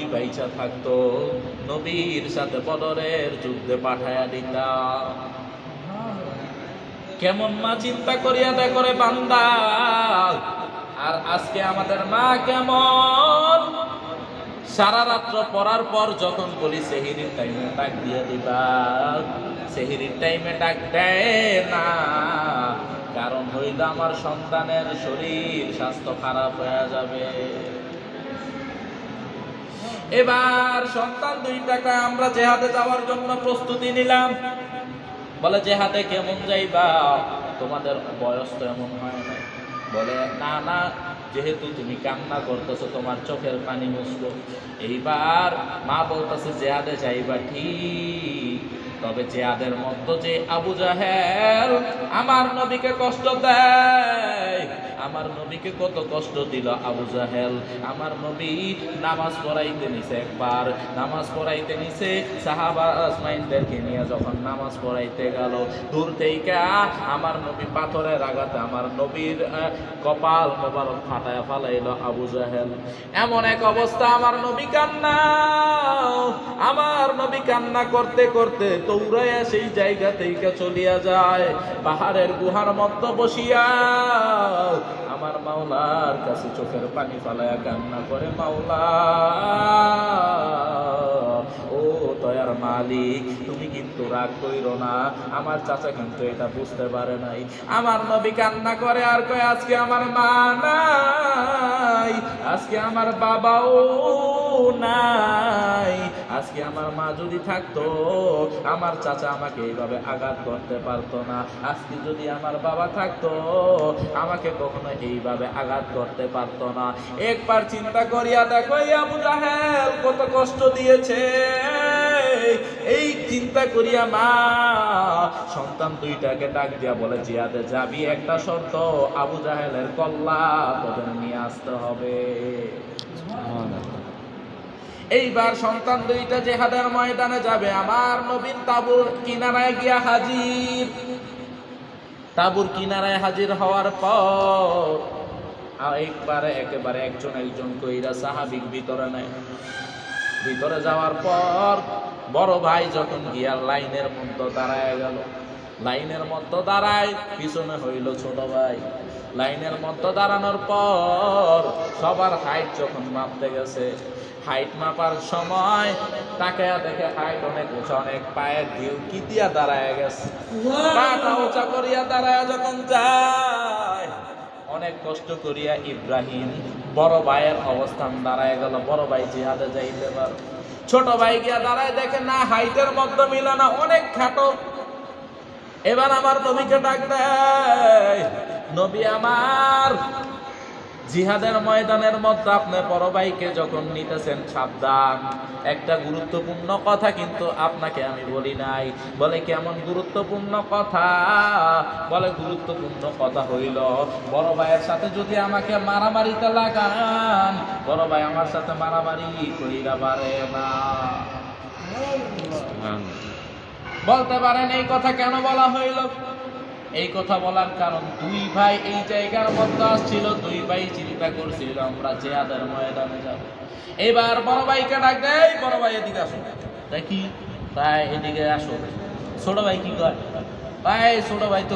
নবী বাইচা থাকতো, নবীর সাথে বদরের যুদ্ধে পাঠায়া দিতাম কেমন মা চিন্তা করিয়া দেয় করে বান্দা, আর আজকে আমাদের মা কেমন? সারা রাত্র পড়ার পর যখন বলি, সেহিরির টাইমে ডাক দিয়ে দিবা, সেহিরির টাইমে ডাক দেয় না। কারণ হইল আমার সন্তানের শরীর, স্বাস্থ্য খারাপ হয়ে যাবে। এবার সন্তান দুই টাকা আমরা জেহাদে যাওয়ার জন্য প্রস্তুতি নিলাম। বলে, জেহাদে কেমন যাইবা? তোমাদের বয়স তো এমন হয় না বলে, না না, যেহেতু তুমি কান্না করতেছো, তোমার চোখের পানি মুসলো এইবার মা বলতেছে, জেহাদে যাইবা ঠিক তবে জেহাদের মধ্যে যে আবু জাহেল আমার নবীকে কষ্ট দেয়। আমার নবীকে কত কষ্ট দিল আবু জাহেল। আমার নবী নামাজ পড়াইতে নিছে একবার। নামাজ পড়াইতে নিছে সাহাবা আসমাইনদেরকে নিয়ে যখন নামাজ পড়াইতে গেল, দূর থেকে আমার নবী পাথরের আঘাতে আমার নবীর কপাল মোবারক ফাটায় ফালাইল আবু জাহেল। এমন এক অবস্থা আমার নবী কান্না। আমার নবী কান্না করতে করতে দৌড়াইয়া সেই জায়গা থেকে চলিয়া যায়। পাহাড়ের গুহার মধ্যে বসিয়া আমার মাওলার কাছে চোখের পানি ফালাইয়া কান্না করে, মাওলা মালিক, তুমি কিন্তু রাগ কইরো না। আমার চাচা কিন্তু এটা বুঝতে পারে নাই। আমার নবী কান্না করে আর কয়, আজকে আমার মা নাই। আজকে আমার বাবাও নাই। আজকে আমার মা যদি থাকতো, আমার চাচা আমাকে এইভাবে আঘাত করতে পারতো না। আজকে যদি আমার বাবা থাকতো, আমাকে কখনো এইভাবে আঘাত করতে পারতো না। একবার চিন্তা করিয়া দেখো কত কষ্ট দিয়েছে। চিন্তা করিয়া, মা, সন্তান দুইটাকে ডাক দিয়া বলে, জিয়াদে যাবি, একটা শর্ত, আবু জাহেলের কল্লা তোদের নিয়ে আসতে হবে। এইবার সন্তান দুইটা জেহাদের ময়দানে যাবে। আমার নবীন তাবুর কিনারায় গিয়া হাজির। তাবুর কিনারায় হাজির হওয়ার পর একবারে একেবারে একজন একজন কইরা সাহাবিক ভিতরে নেয়। ভিতরে যাওয়ার পর বড় ভাই যখন গিয়া লাইনের মধ্যে দাঁড়ায় গেল লাইনের মধ্যে দাঁড়ায় পিছনে হইল ছোট ভাই। লাইনের মধ্যে দাঁড়ানোর পর সবার হাইট যখন মাপতে গেছে হাইট মাপার সময় তাকে দেখে হাইট অনেক উঁচা অনেক পায়ের ঢিউ কি দিয়া দাঁড়ায় গেছে। পাটা উঁচা করিয়া দাঁড়ায় যখন যায় অনেক কষ্ট করিয়া ইব্রাহিম বড় ভাইয়ের অবস্থান দাঁড়ায় গেল। বড় ভাই জিহাদে যাইতে পার ছোট ভাই গিয়া দাঁড়ায় দেখে, না, হাইটের মধ্যে মিলে না, অনেক খাটো। এবার আমার নবীকে ডাক দেয়, নবী আমার জিহাদের ময়দানের মধ্যে আপনি বড় ভাইকে যখন নিতেছেন সাবধান। একটা গুরুত্বপূর্ণ কথা কিন্তু আপনাকে আমি বলি নাই। বলে কেমন গুরুত্বপূর্ণ কথা? বলে গুরুত্বপূর্ণ কথা হইল বড় ভাইয়ের সাথে যদি আমাকে মারামারিতে লাগান বড় ভাই আমার সাথে মারামারি করিরা পারে না। বলতে পারেন এই কথা কেন বলা হইল? এই কথা বলার কারণ দুই ভাই এই জায়গার মধ্যে আসছিল, দুই ভাই চিন্তা করছিল, আমরা জেয়াদের ময়দানে যাব। এবার বড় ভাইকে ডাক দেয় বড় ভাই এদিকে আসো। দেখি, ভাই এদিকে আসো। ছোট ভাই কি কয়? ভাই ছোট ভাই তো